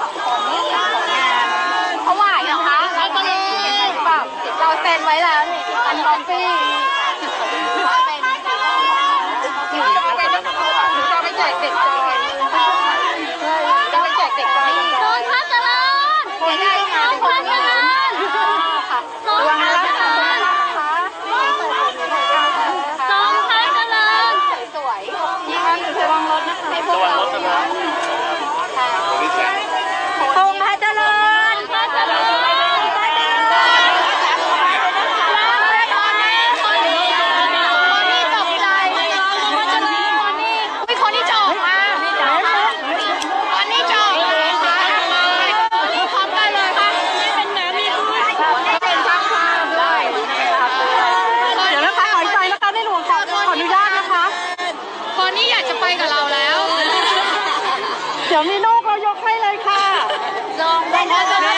ของผลขอานเขาไหวนะคะแล้นี้เลยแบบเราเซ็นไว้แล้วนี่อันบอมฟี่จะไปแจกเด็กเห็นจะแจกเด็กจะไม่มีคพันาคนได้งานคพันาค่ะดวงรัสวยนี่ค่ะวังรถคระวังรถนะคะ ดี๋ยวมีโน่ก็ยกให้เลยค่ะ ลองได้แล้ว